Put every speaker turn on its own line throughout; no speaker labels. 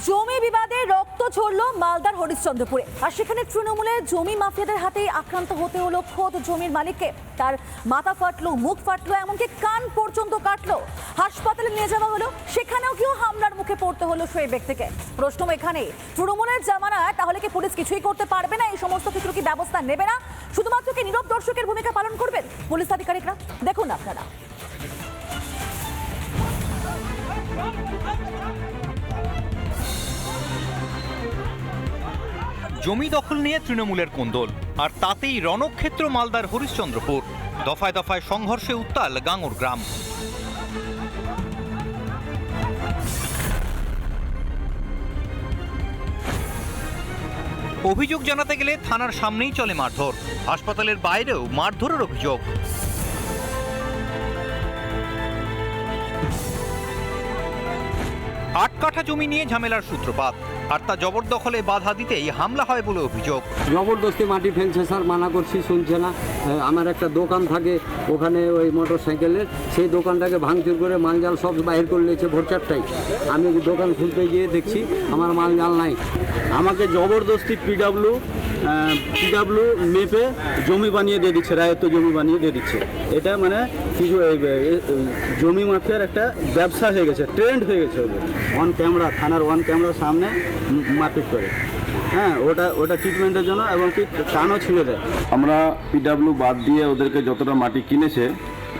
জমি বিবাদে রক্ত ঝরলো মালদার হরিশ্চন্দ্রপুরে আর সেখানে তৃণমূলের জমি মাফিয়াদের হাতেই আক্রান্ত হতে হলো খোদ জমির মালিককে তার মাথা ফাটলো মুখ ফাটলো এমনকি কান পর্যন্ত কাটলো হাসপাতালে নিয়ে যাওয়া হলো সেখানেও কেউ হামলার মুখে পড়তে হলো সেই ব্যক্তিকে প্রশ্ন এখানে তৃণমূলের জামানায় তাহলে কি পুলিশ কিছুই করতে পারবে না এই সমস্ত কিছুর কি ব্যবস্থা নেবে না শুধুমাত্র কি নীরব দর্শকের ভূমিকা পালন করবেন পুলিশ আধিকারিকরা দেখুন আপনারা
জমি দখল নিয়ে তৃণমূলের কোন্দল, আর তাতেই রণক্ষেত্র মালদার হরিশ্চন্দ্রপুর। দফায় দফায় সংঘর্ষে উত্তাল গাঙুর গ্রাম। অভিযোগ জানাতে গেলে থানার সামনেই চলে মারধর। হাসপাতালের বাইরেও মারধরের অভিযোগ। কাঠা জমি নিয়ে ঝামেলার সূত্রপাত। আর তা জবরদখলে বাধা দিতেই হামলা হয় বলে অভিযোগ।
জবরদস্তি মাটি ফেলছে স্যার মানা করছি শুনছে না। আমার একটা দোকান থাকে ওখানে ওই মোটর সাইকেলের সেই দোকানটাকে ভাঙচুর করে মালজাল সব বাইর করে নিয়েছে ভোর চারটায়। আমি দোকান খুলতে গিয়ে দেখছি আমার মালজাল নাই।
আমাকে জবরদস্তি পিডাব্লিউ পিডাব্লিউ মেপে জমি বানিয়ে দিয়ে দিচ্ছে রায়ত্ব জমি বানিয়ে দিয়ে দিচ্ছে। এটা মানে কিছু জমি মাফিয়ার একটা ব্যবসা হয়ে গেছে ট্রেন্ড হয়ে গেছে ওয়ান ক্যামেরা, থানার ওয়ান ক্যামেরার সামনে মারপিট করে। হ্যাঁ ওটা ওটা ট্রিটমেন্টের জন্য এবং কি টানও ছিঁড়ে দেয়।
আমরা পিডাব্লিউ বাদ দিয়ে ওদেরকে যতটা মাটি কিনেছে,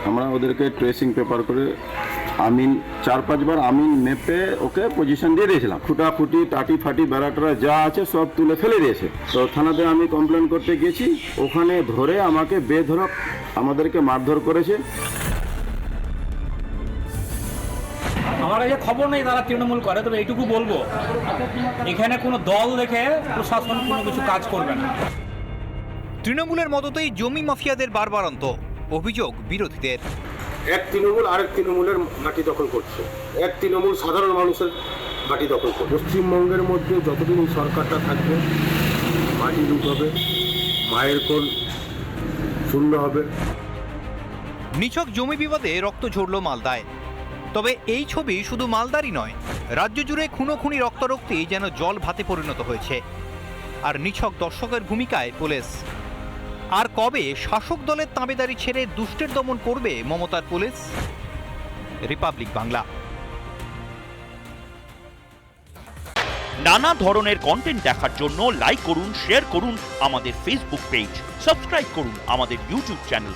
আমরা ওদেরকে ট্রেসিং পেপার করে আমিন, চার পাঁচবার আমিন মেপে ওকে পজিশন দিয়ে দিয়েছিলাম। খুঁটাখুটি টাটি ফাটি বেড়াটারা যা আছে সব তুলে ফেলে দিয়েছে। তো থানাতে আমি কমপ্লেন করতে গেছি, ওখানে ধরে আমাকে বেধরক আমাদেরকে মারধর করেছে।
আমার কাছে খবর নেই তারা তৃণমূল করে তবে এইটুকু বলব। এখানে কোনো দল দেখে প্রশাসন কোনো কিছু কাজ করবে না।
তৃণমূলের মদতেই জমি মাফিয়াদের বারবারন্ত অভিযোগ বিরোধীদের।
এক তৃণমূল আরেক তৃণমূলের মাটি দখল করছে। এক তৃণমূল সাধারণ মানুষের মাটি দখল করছে। পশ্চিমবঙ্গের মধ্যে যতদিন এই সরকারটা থাকবে মাটি লুট হবে মায়ের কোল শূন্য হবে।
নিছক জমি বিবাদে রক্ত ঝরল মালদায়। তবে এই ছবি শুধু মালদারই নয়, রাজ্য জুড়ে খুনোখুনি রক্তারক্তি যেন জল ভাতে পরিণত হয়েছে। আর নিছক দর্শকের ভূমিকায় পুলিশ। আর কবে শাসক দলের তাঁবেদারি ছেড়ে দুষ্টের দমন করবে মমতার পুলিশ? রিপাবলিক বাংলা।
নানা ধরনের কন্টেন্ট দেখার জন্য লাইক করুন শেয়ার করুন আমাদের ফেসবুক পেজ সাবস্ক্রাইব করুন আমাদের ইউটিউব চ্যানেল